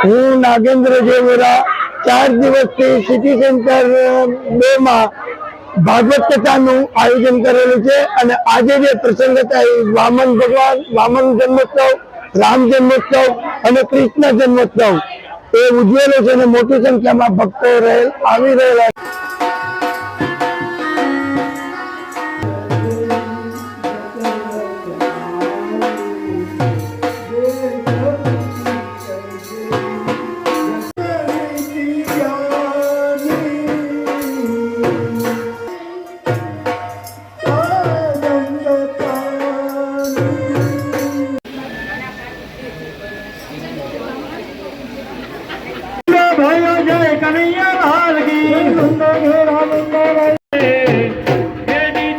હું નાગેન્દ્ર જેવરા ચાર દિવસથી સિટી સેન્ટર બે માં ભાગવત કથાનું આયોજન કરેલું છે અને આજે જે પ્રસંગ હતા એ વામન ભગવાન, વામન જન્મોત્સવ, રામ જન્મોત્સવ અને કૃષ્ણ જન્મોત્સવ એ ઉજવેલો છે અને મોટી સંખ્યામાં ભક્તો રહેલ, આવી રહેલા છે. કનૈયા લાલ કી એડી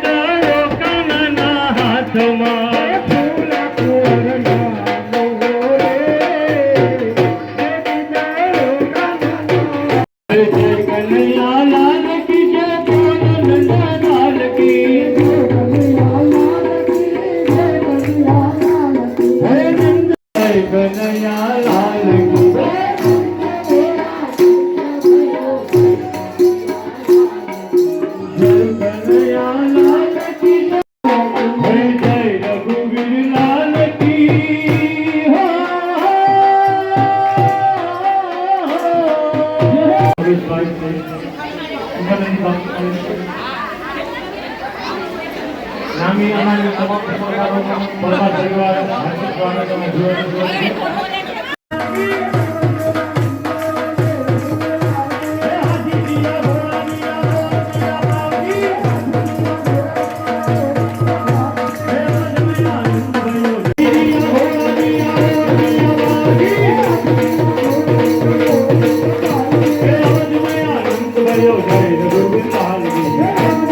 નામી અમારી તમામ બરબાદ પરિવાર હાર્દિક સ્વાગત અને ધન્યવાદ આ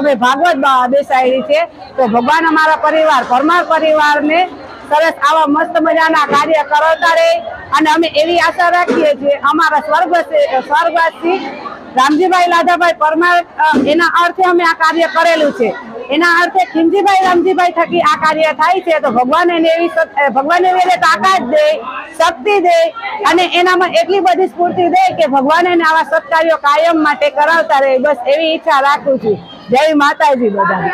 અમે ભાગવત બેસાડી છે, તો ભગવાન અમારા પરિવાર, પરમાર પરિવારને સરસ આવા મસ્ત મજાના કાર્ય કરાવતા રહે અને અમે એવી આશા રાખીએ છીએ, અમારા સ્વર્ગ સ્વર્ગવાસી રામજીભાઈ લાધાભાઈ પરમાર એના અર્થે અમે આ કાર્ય કરેલું છે. એના અર્થે ખીમજીભાઈ, રામજીભાઈ થકી આ કાર્ય થાય છે, તો ભગવાન એને એવી ભગવાન એવી તાકાત દે, શક્તિ દે અને એનામાં એટલી બધી સ્ફૂર્તિ દે કે ભગવાન એને આવા સત્કાર્યો કાયમ માટે કરાવતા રહે, બસ એવી ઈચ્છા રાખું છું. જય માતાજી બધાને.